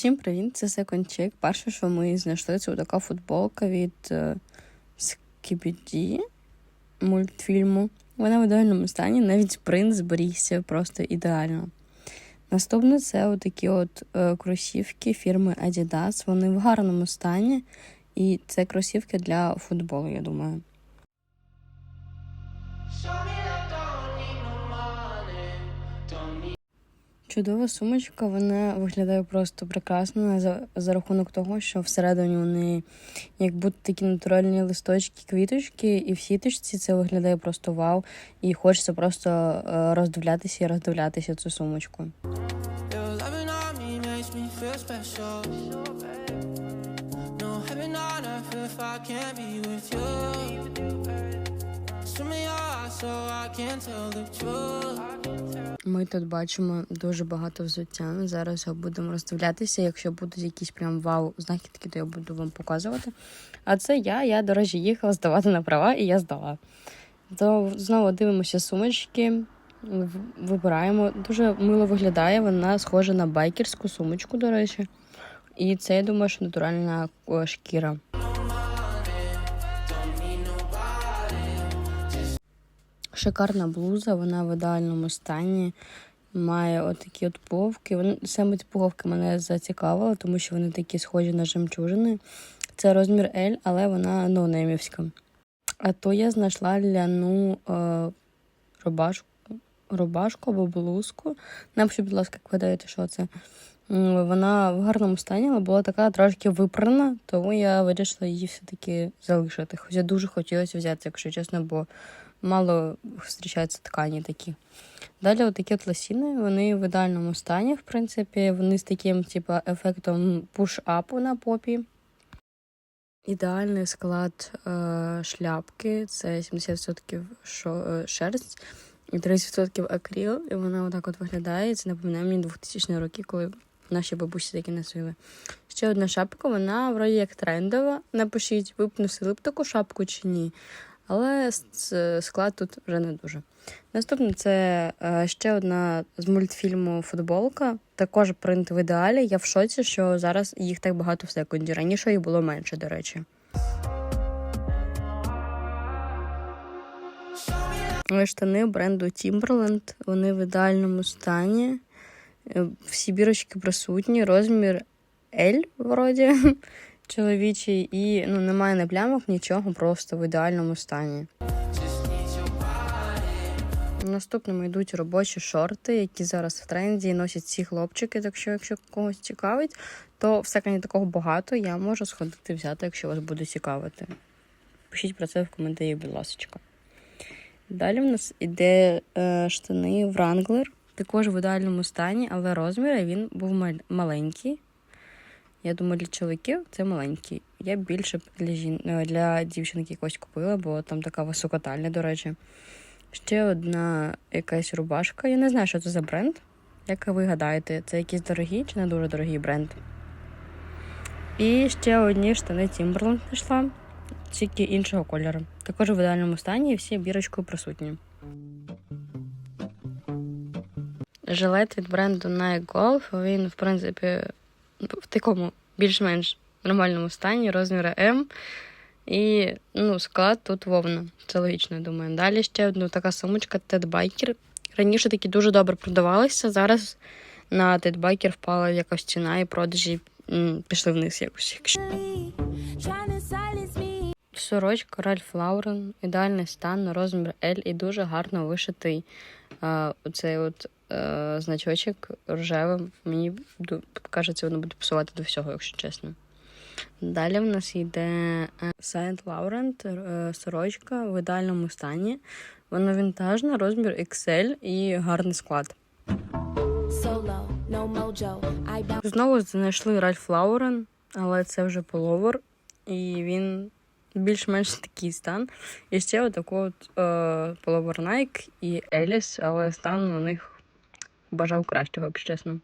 Всім привіт, це Second Check. Перше, що ми знайшли, це така футболка від е, Skibidi мультфільму. Вона в ідеальному стані, навіть принт зберігся просто ідеально. Наступне це отакі от е, кросівки фірми Adidas. Вони в гарному стані, і це кросівки для футболу, я думаю. Чудова сумочка, вона виглядає просто прекрасно за, за рахунок того, що всередині у неї як будто такі натуральні листочки, квіточки, і в сіточці це виглядає просто вау. І хочеться просто е, роздивлятися і роздивлятися цю сумочку. Swim me Ми тут бачимо дуже багато взуття. Зараз його будемо роздивлятися. Якщо будуть якісь прям вау знахідки, то я буду вам показувати. А це я. Я, до речі, їхала здавати на права, і я здала. То знову дивимося сумочки, вибираємо. Дуже мило виглядає. Вона схожа на байкерську сумочку, до речі. І це, я думаю, що натуральна шкіра. Шикарна блуза, вона в ідеальному стані. Має отакі от пуговки. Саме ці пуговки мене зацікавили, тому що вони такі схожі на жемчужини. Це розмір L, але вона ноунеймівська. А то я знайшла ляну е, рубашку, рубашку або блузку. Напишіть, будь ласка, як ви даєте, що це. Вона в гарному стані, але була така трошки випрана, тому я вирішила її все-таки залишити. Хоча дуже хотілося взяти, якщо чесно, бо мало зустрічаються ткані такі. Далі отакі от лосіни, вони в ідеальному стані, в принципі, вони з таким, типу, ефектом пуш-апу на попі. Ідеальний склад е, шляпки це 70% шо, е, шерсть і 30% акріл. І вона отак от виглядає. Це напоминає мені 2000 роки, коли наші бабусі такі носили. Ще одна шапка, вона вроді як трендова. Напишіть, ви б носили б таку шапку чи ні. Але склад тут вже не дуже. Наступне це е, ще одна з мультфільму футболка. Також принт в ідеалі. Я в шоці, що зараз їх так багато в секунді. Раніше їх було менше, до речі. Штани бренду Timberland. Вони в ідеальному стані. Е, Всі бірочки присутні. Розмір L, вроді, чоловічий, і ну, немає не плямок, нічого, просто в ідеальному стані. Наступними йдуть робочі шорти, які зараз в тренді і носять ці хлопчики. Так що, якщо когось цікавить, то все не такого багато. Я можу сходити взяти, якщо вас буде цікавити. Пишіть про це в коментарі, будь ласка. Далі в нас іде е, штани Wrangler, також в ідеальному стані, але розмір він був маленький. Я думаю, для чоловіків це маленький. Я більше для, жін... е, для дівчинки якось купила, бо там така високотальна, до речі. Ще одна якась рубашка. Я не знаю, що це за бренд. Як ви гадаєте, це якийсь дорогий чи не дуже дорогий бренд? І ще одні штани Timberland знайшла, тільки іншого кольору. Також в ідеальному стані і всі бірочкою присутні. Жилет від бренду Nike Golf. Він, в принципі, в такому більш-менш нормальному стані, розміру М. І ну, склад тут вовна. Це логічно, я думаю. Далі ще одна така сумочка Biker. Раніше такі дуже добре продавалися. Зараз на Biker впала якась ціна і продажі пішли вниз якось. Сорочка Ральф Лаурен, ідеальний стан, на розмір L і дуже гарно вишитий оцей от е, значочок рожевим. Мені кажеться, воно буде пасувати до всього, якщо чесно. Далі в нас йде е, Saint Laurent, е, сорочка в ідеальному стані. Вона вінтажна, розмір XL і гарний склад. Solo, no mojo. I Знову знайшли Ральф Лаурен, але це вже половер, і він більш-менш такий стан. І ще отаку от е, Nike і Еліс, але стан у них бажав кращого, якщо чесно.